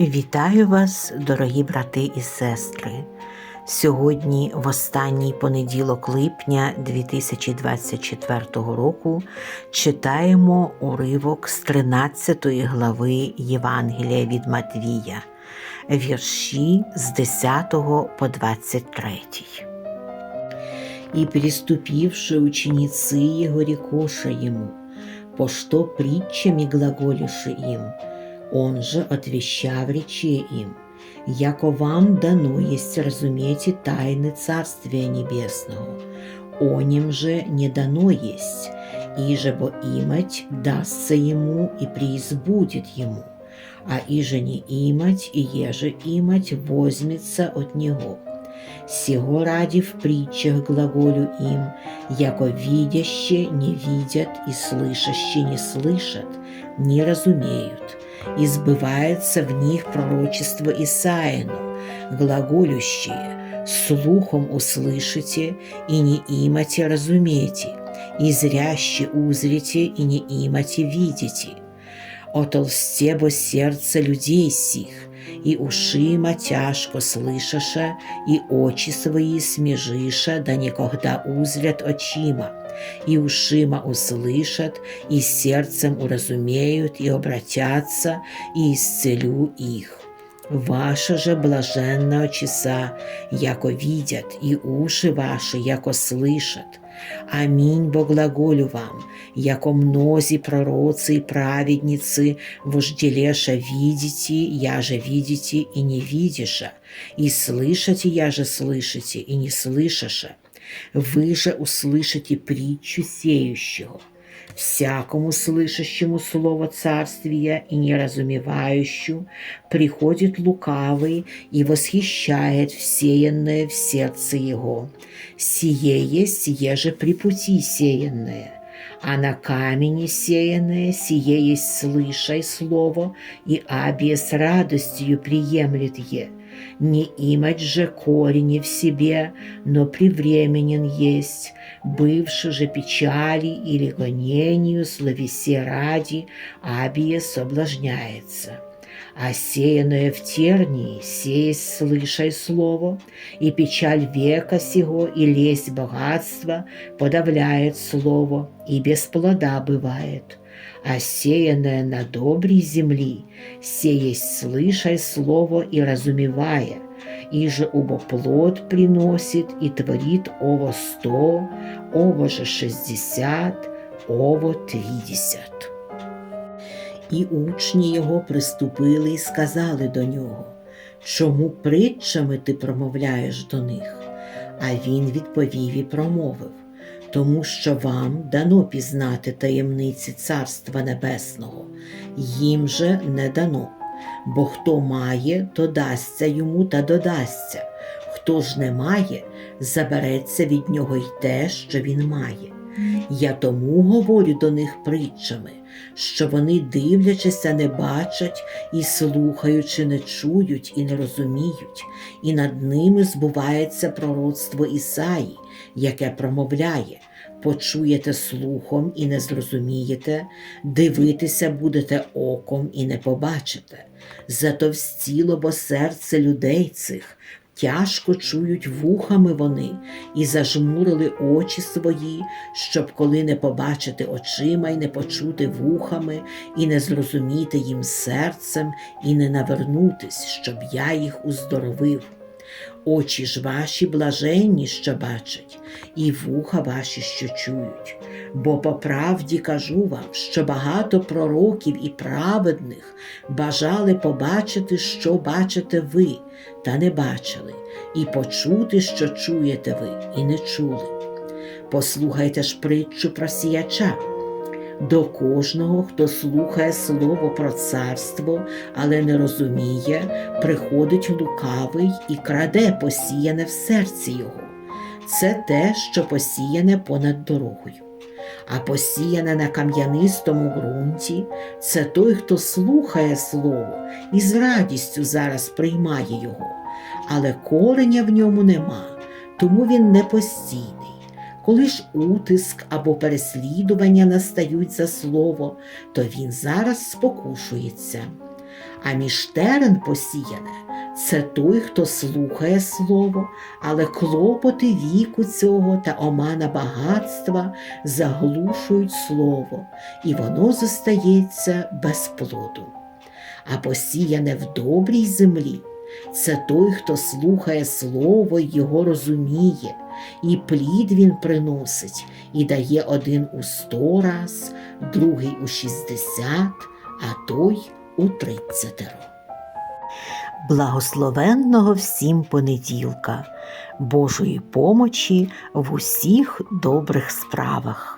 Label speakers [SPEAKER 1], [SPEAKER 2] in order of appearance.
[SPEAKER 1] Вітаю вас, дорогі брати і сестри. Сьогодні, в останній понеділок липня 2024 року, читаємо уривок з 13 глави Євангелія від Матвія, вірші з 10 по 23. И приступившие ученицы его рекоша ему, по что притчами глаголиши им, он же отвещав речи им, яко вам дано есть разуметь тайны Царствия Небесного, оним же не дано есть, иже бо имать дастся ему и преизбудет ему, а иже не имать и еже имать возьмется от него. Сего ради в притчах глаголю им, яко видяще не видят и слышаще не слышат, не разумеют, и сбывается в них пророчество Исаину, глаголющее, слухом услышите и не имате разумете, и зряще узрите и не имате видите. Отолсте бо серце людей сих, і ушима тяжко слышаша, і очі свої смежиша, да никогда узрят очима, и ушима услышат, и сердцем уразумеют, и обратятся, и исцелю их. Ваша же блаженна часа, яко видят, и уши ваши, яко слышат. Аминь бо глаголю вам, яко мнозі пророцы и праведницы вожделеша видите, я же видите и не видиша, и слышите, я же слышите и не слышаша. Вы же услышите притчу сеющего. Всякому слышащему слово царствия и не разумевающему приходит лукавый и восхищает всеянное в сердце его. Сие есть еже при пути сеянное, а на камени сеянное сие есть слышай слово, и абие с радостью приемлет е. Не имать же корени в себе, но привременен есть, бывши же печали или гонению словесе ради, абие соблазняется. А сеянное в тернии, сеясь слышай слово, и печаль века сего, и лесть богатства подавляет слово, и без плода бывает. А сеянное на доброй земли, сеясь слышай слово и разумевая, и же убо плод приносит и творит ово сто, ово же шестьдесят, ово тридесят. І учні його приступили і сказали до нього, чому притчами ти промовляєш до них? А він відповів і промовив, тому що вам дано пізнати таємниці Царства Небесного, їм же не дано. Бо хто має, то дасться йому та додасться, хто ж не має, забереться від нього й те, що він має. Я тому говорю до них притчами, що вони, дивлячися, не бачать, і слухаючи, не чують і не розуміють, і над ними збувається пророцтво Ісаї, яке промовляє. Почуєте слухом і не зрозумієте, дивитися будете оком і не побачите. Затовстіло бо серце людей цих, тяжко чують вухами вони, і зажмурили очі свої, щоб коли не побачити очима, і не почути вухами, і не зрозуміти їм серцем, і не навернутись, щоб я їх уздоровив. Очі ж ваші блаженні, що бачать, і вуха ваші, що чують. Бо по правді кажу вам, що багато пророків і праведних бажали побачити, що бачите ви, та не бачили, і почути, що чуєте ви, і не чули. Послухайте ж притчу про сіяча. До кожного, хто слухає слово про царство, але не розуміє, приходить лукавий і краде посіяне в серці його. Це те, що посіяне понад дорогою. А посіяне на кам'янистому ґрунті це той, хто слухає слово і з радістю зараз приймає його, але кореня в ньому нема, тому він не постійний. Коли ж утиск або переслідування настають за слово, то він зараз спокушується. А між терен посіяне це той, хто слухає слово, але клопоти віку цього та омана багатства заглушують слово, і воно зостається без плоду. А посіяне в добрій землі це той, хто слухає слово й його розуміє, і плід він приносить, і дає один у сто раз, другий у шістдесят, а той у тридцятеро. Благословенного всім понеділка, Божої помочі в усіх добрих справах.